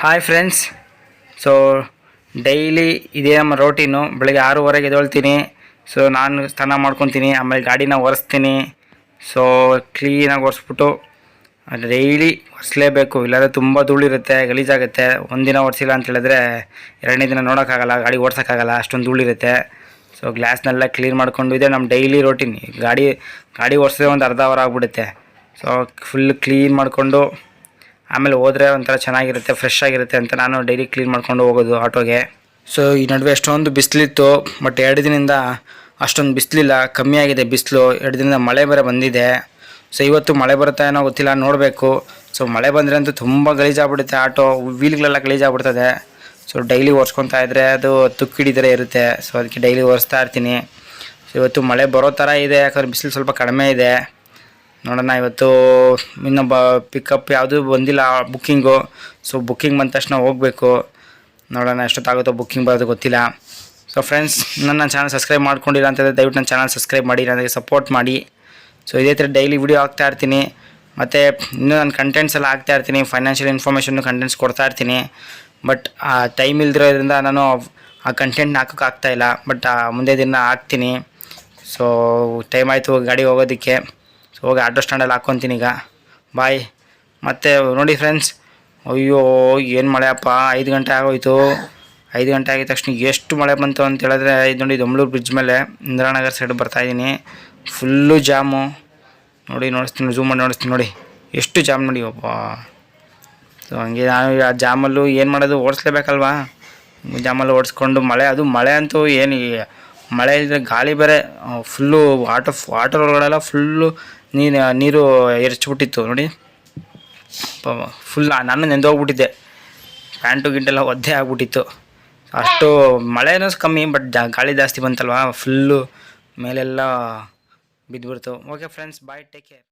Hi friends so daily ಇದೇ ನಮ್ಮ ರೋಟೀನು ಬೆಳಗ್ಗೆ ಆರೂವರೆಗೆ ಎದ್ದೇಳ್ತೀನಿ. ಸೊ ನಾನು ಸ್ನಾನ ಮಾಡ್ಕೊತೀನಿ, ಆಮೇಲೆ ಗಾಡಿನ ಒರೆಸ್ತೀನಿ. ಸೊ ಕ್ಲೀನಾಗಿ ಒರೆಸ್ಬಿಟ್ಟು ಡೈಲಿ ಒರೆಸ್ಲೇಬೇಕು. ಇಲ್ಲಾಂದರೆ ತುಂಬ ಧೂಳಿರುತ್ತೆ, ಗಲೀಜಾಗುತ್ತೆ. ಒಂದಿನ ಒರೆಸಿಲ್ಲ ಅಂತ ಹೇಳಿದ್ರೆ ಎರಡನೇ ದಿನ ನೋಡೋಕ್ಕಾಗಲ್ಲ, ಗಾಡಿ ಓಡ್ಸೋಕ್ಕಾಗಲ್ಲ, ಅಷ್ಟೊಂದು ಧೂಳಿರುತ್ತೆ. ಸೊ ಗ್ಲಾಸ್ನೆಲ್ಲ ಕ್ಲೀನ್ ಮಾಡ್ಕೊಂಡು ಇದೆ ನಮ್ಮ ಡೈಲಿ ರೋಟೀನ್ ಗಾಡಿ ಗಾಡಿ ಓಡಿಸಿದ್ರೆ ಒಂದು ಅರ್ಧ ಅವರ್ ಆಗಿಬಿಡುತ್ತೆ. ಸೊ ಫುಲ್ ಕ್ಲೀನ್ ಮಾಡಿಕೊಂಡು ಆಮೇಲೆ ಹೋದರೆ ಒಂಥರ ಚೆನ್ನಾಗಿರುತ್ತೆ ಫ್ರೆಶ್ ಆಗಿರುತ್ತೆ ಅಂತ ನಾನು ಡೈಲಿ ಕ್ಲೀನ್ ಮಾಡ್ಕೊಂಡು ಹೋಗೋದು ಆಟೋಗೆ. ಸೊ ಈ ನಡುವೆ ಅಷ್ಟೊಂದು ಬಿಸಿಲಿತ್ತು ಬಟ್ ಎರಡು ದಿನದಿಂದ ಅಷ್ಟೊಂದು ಬಿಸಿಲಿಲ್ಲ, ಕಮ್ಮಿ ಆಗಿದೆ ಬಿಸಿಲು. ಎರಡು ದಿನದಿಂದ ಮಳೆ ಬೇರೆ ಬಂದಿದೆ. ಸೊ ಇವತ್ತು ಮಳೆ ಬರುತ್ತಾ ಏನೋ ಗೊತ್ತಿಲ್ಲ, ನೋಡಬೇಕು. ಸೊ ಮಳೆ ಬಂದರೆ ಅಂತೂ ತುಂಬ ಗಲೀಜಾಗ್ಬಿಡುತ್ತೆ ಆಟೋ ವೀಲ್ಗಳೆಲ್ಲ ಗಲೀಜಾಗ್ಬಿಡ್ತದೆ ಸೊ ಡೈಲಿ ಒರೆಸ್ಕೊತಾ ಇದ್ದರೆ ಅದು ತುಕ್ಕಿಡಿದರೆ ಇರುತ್ತೆ. ಸೊ ಅದಕ್ಕೆ ಡೈಲಿ ಒರೆಸ್ತಾ ಇರ್ತೀನಿ. ಸೊ ಇವತ್ತು ಮಳೆ ಬರೋ ಥರ ಇದೆ, ಯಾಕಂದರೆ ಬಿಸಿಲು ಸ್ವಲ್ಪ ಕಡಿಮೆ ಇದೆ. ನೋಡೋಣ, ಇವತ್ತು ಇನ್ನೊಬ್ಬ ಪಿಕಪ್ ಯಾವುದೂ ಬಂದಿಲ್ಲ ಬುಕ್ಕಿಂಗು ಸೊ ಬುಕ್ಕಿಂಗ್ ಬಂದ ತಕ್ಷಣ ಹೋಗಬೇಕು. ನೋಡೋಣ, ಎಷ್ಟೊತ್ತಾಗುತ್ತೋ ಬುಕ್ಕಿಂಗ್ ಬರೋದು ಗೊತ್ತಿಲ್ಲ. ಸೊ ಫ್ರೆಂಡ್ಸ್ ನನ್ನ ಚಾನಲ್ ಸಬ್ಸ್ಕ್ರೈಬ್ ಮಾಡ್ಕೊಂಡಿಲ್ಲ ಅಂತಂದರೆ ದಯವಿಟ್ಟು ನನ್ನ ಚಾನಲ್ ಸಬ್ಸ್ಕ್ರೈಬ್ ಮಾಡಿ, ನನಗೆ ಸಪೋರ್ಟ್ ಮಾಡಿ. ಸೊ ಇದೇ ಥರ ಡೈಲಿ ವಿಡಿಯೋ ಹಾಕ್ತಾ ಇರ್ತೀನಿ. ಮತ್ತು, ಇನ್ನೂ ನಾನು ಕಂಟೆಂಟ್ಸ್ ಎಲ್ಲ ಹಾಕ್ತಾ ಇರ್ತೀನಿ. ಫೈನಾನ್ಷಿಯಲ್ ಇನ್ಫಾರ್ಮೇಷನ್ನು ಕಂಟೆಂಟ್ಸ್ ಕೊಡ್ತಾ ಇರ್ತೀನಿ. ಬಟ್ ಆ ಟೈಮ್ ಇಲ್ದಿರೋದ್ರಿಂದ ನಾನು ಆ ಕಂಟೆಂಟ್ನ ಹಾಕೋಕೆ ಆಗ್ತಾಯಿಲ್ಲ ಇಲ್ಲ. ಬಟ್ ಮುಂದೆ ದಿನ ಹಾಕ್ತೀನಿ. ಸೊ ಟೈಮ್ ಆಯಿತು ಗಾಡಿ ಹೋಗೋದಕ್ಕೆ. ಹೋಗಿ ಆಟೋ ಸ್ಟ್ಯಾಂಡಲ್ಲಿ ಹಾಕ್ಕೊತೀನಿ ಈಗ. ಬಾಯ್. ಮತ್ತು ನೋಡಿ ಫ್ರೆಂಡ್ಸ್ ಅಯ್ಯೋ, ಏನು ಮಳೆ ಅಪ್ಪ. ಐದು ಗಂಟೆ ಆಗೋಯ್ತು. ಐದು ಗಂಟೆ ಆಗಿದ ತಕ್ಷಣ ಎಷ್ಟು ಮಳೆ ಬಂತು ಅಂತ ಹೇಳಿದ್ರೆ, ಇದು ನೋಡಿ ದೊಂಬಳೂರು ಬ್ರಿಡ್ಜ್ ಮೇಲೆ ಇಂದಿರಾನಗರ್ ಸೈಡ್ ಬರ್ತಾಯಿದ್ದೀನಿ ಫುಲ್ಲು ಜಾಮು ನೋಡಿ, ನೋಡಿಸ್ತೀನಿ ಝೂಮ್ ಮಾಡಿ ನೋಡಿಸ್ತೀನಿ ನೋಡಿ. ಎಷ್ಟು ಜಾಮ್ ನೋಡಿ ಒಬ್ಬ ಸೊ ಹಂಗೆ ನಾನು ಆ ಜಾಮಲ್ಲೂ ಏನು ಮಾಡೋದು, ಓಡಿಸ್ಲೇಬೇಕಲ್ವಾ? ಜಾಮಲ್ಲಿ ಓಡಿಸ್ಕೊಂಡು ಮಳೆ, ಅದು ಮಳೆ ಅಂತೂ ಏನು ಮಳೆ ಇಲ್ಲದ್ರೆ ಗಾಳಿ ಬೇರೆ ಫುಲ್ಲು ವಾಟರ್ ವಾಟರ್ ಒಳಗಡೆಲ್ಲ ಫುಲ್ಲು ನೀರು ನೀರು ಎರಚ್ಬಿಟ್ಟಿತ್ತು ನೋಡಿ. ಫುಲ್ ನಾನು ನೆಂದೋಗ್ಬಿಟ್ಟಿದ್ದೆ. ಪ್ಯಾಂಟು ಗಿಂಟೆಲ್ಲ ಒದ್ದೆ ಆಗ್ಬಿಟ್ಟಿತ್ತು. ಅಷ್ಟು ಮಳೆನೂ ಕಮ್ಮಿ ಬಟ್ ಗಾಳಿ ಜಾಸ್ತಿ ಬಂತಲ್ವಾ ಫುಲ್ಲು ಮೇಲೆಲ್ಲ ಬಿದ್ದುಬಿಡ್ತು okay friends bye take care